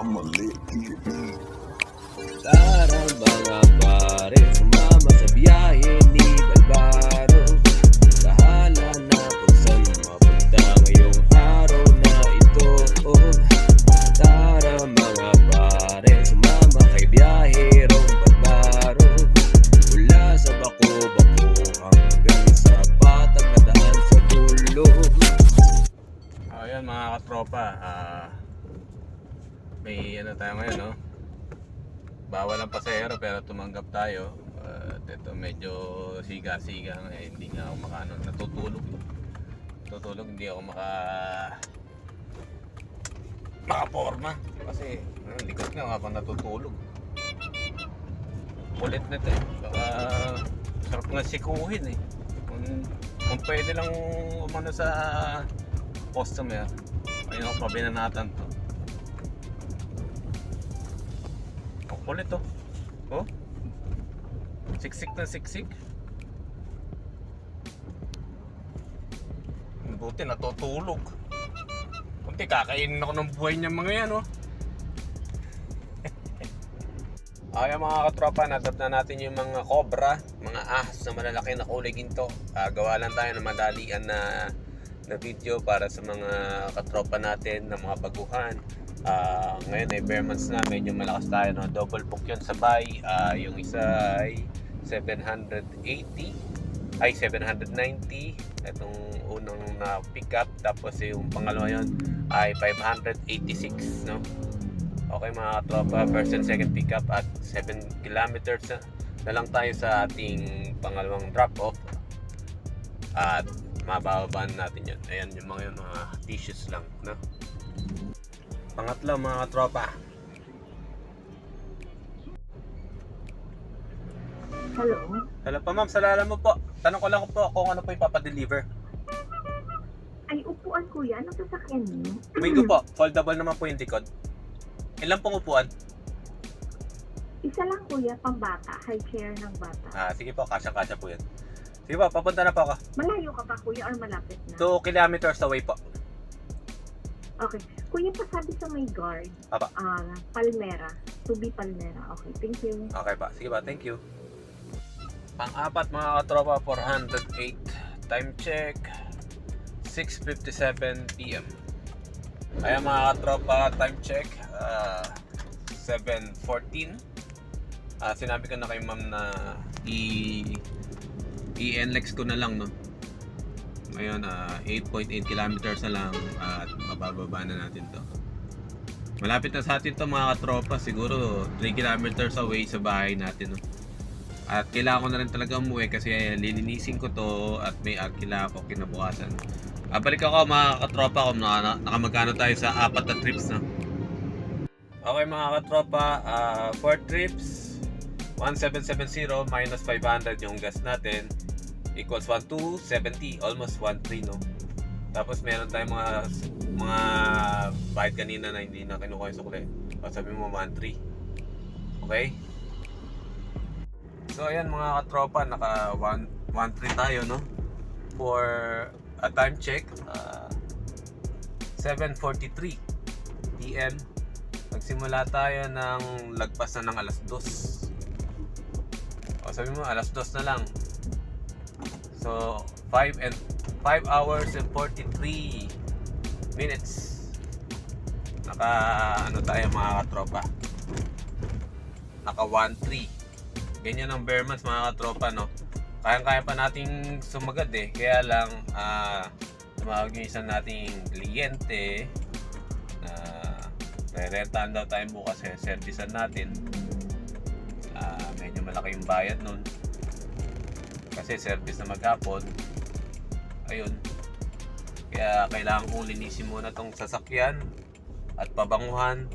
I'm a lit kid. Tara mga pare, sumama sa biyahe ni Balbaro Bahala na kung saan mapunta ngayong araw na ito oh. Tara mga pare, sumama kay biyahero Balbaro Mula sa bako-bako hanggang sa patag na daan sa dulo Ayan mga katropa, ah, may ano tayo ngayon, no? Bawal ang pasahero pero tumanggap tayo. At ito medyo siga-siga eh, hindi nga ako makano, natutulog. Natutulog, hindi ako maka makaporma. Kasi ano, likot nga habang natutulog. Kulit na ito eh. Baka sarap nga sikuhin eh. Kung, kung pwede lang umano sa customer, ayun ako pabinanatan to. Kulit to. Oh. Siksik na siksik. Buti natutulog. Kunti kakainin ako ng buhay niya mga yan, oh. Ay, mga katropa, nadap na natin yung mga cobra, mga ahas na malalaki na kulay ginto. Ah, gawa lang tayo ng madalian na na video para sa mga katropa natin na mga baguhan. Ah, ngayon ay bare months na, medyo malakas tayo. No? Double book yun sabay. Ah, yung isa ay 780, ay 790. Itong unang na pick up. Tapos yung pangalawa yun ay 586. No? Okay mga katropa, first and second pick up at 7 kilometers na, lang tayo sa ating pangalawang drop off. At mabababaan natin yun. Ayan yung mga yun, mga tissues lang. No? Pangatlo mga tropa. Hello? Hello pa ma'am, salala mo po. Tanong ko lang po kung ano po ipapadeliver. Ay, upuan kuya. Anong sasakyan niyo? Umigo po, foldable naman po yung likod. Ilan pong upuan? Isa lang kuya, pambata. High chair ng bata. Ah, sige po, kasya-kasya po yan. Sige po, papunta na po ako. Malayo ka ba kuya or malapit na? 2 kilometers away po. Okay. Kuya, pasabi sa may guard. Aba. Ah, Palmera. To be Palmera. Okay, thank you. Okay pa, sige pa, thank you. Pang-apat mga katropa, 408. Time check, 6.57 p.m. Ayan mga katropa, time check, ah, 7.14. Ah, sinabi ko na kay ma'am na i i-NLEX ko na lang no. Ngayon, ah, 8.8 kilometers na lang at mabababa na natin to. Malapit na sa atin to mga katropa, siguro 3 kilometers away sa bahay natin. No? At kailangan ko na rin talaga umuwi kasi lilinisin ko to at may arkila ako kinabukasan. Ah, balik ako mga katropa kung naka, nakamagkano tayo sa apat na trips na. Okay mga katropa, 4 trips, 1770 minus 500 yung gas natin equals 1270, almost 13 no. Tapos meron tayong mga mga bayad kanina na hindi na kinukuha yung sukle. O sabi mo 13. Okay? So ayan mga katropa, naka 1 13 tayo no. For a time check, uh, 7:43 PM. Nagsimula tayo ng lagpas na ng alas 2. O sabi mo alas 2 na lang. So 5 and 5 hours and 43 minutes. Naka ano tayo mga katropa. Naka 1-3. Ganyan ang bare months mga katropa no. Kayang-kaya pa nating sumagad eh. Kaya lang ah tumawag yung isang nating kliyente na re-rentahan daw tayo bukas eh. Servicean natin. Ah, medyo malaki yung bayad nun. Kasi service na maghapon. Ayun. Kaya kailangan kong linisin muna tong sasakyan at pabanguhan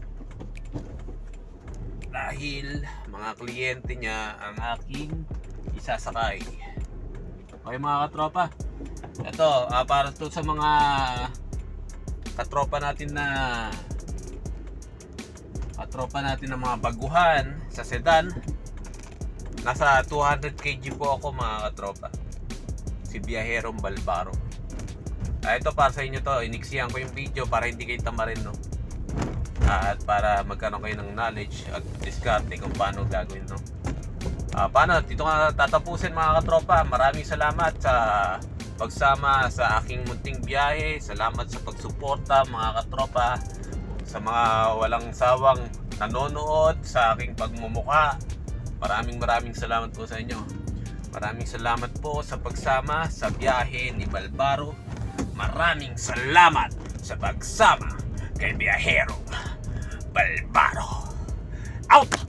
dahil mga kliyente niya ang aking isasakay. Okay mga katropa. Ito, ah, para to sa mga katropa natin na katropa natin ng mga baguhan sa sedan. Nasa 200 kg po ako mga katropa. Si Biyaherong Balbaro. Ah, ito para sa inyo to. Iniksiyan ko yung video para hindi kayo tamarin no. at para magkaroon kayo ng knowledge at diskarte kung paano gagawin no. Ah, paano dito nga tatapusin mga katropa. Maraming salamat sa pagsama sa aking munting biyahe. Salamat sa pagsuporta mga katropa sa mga walang sawang nanonood sa aking pagmumuka. Maraming maraming salamat po sa inyo. Maraming salamat po sa pagsama sa biyahe ni Balbaro. Maraming salamat sa pagsama kay Biyahero Balbaro. Out!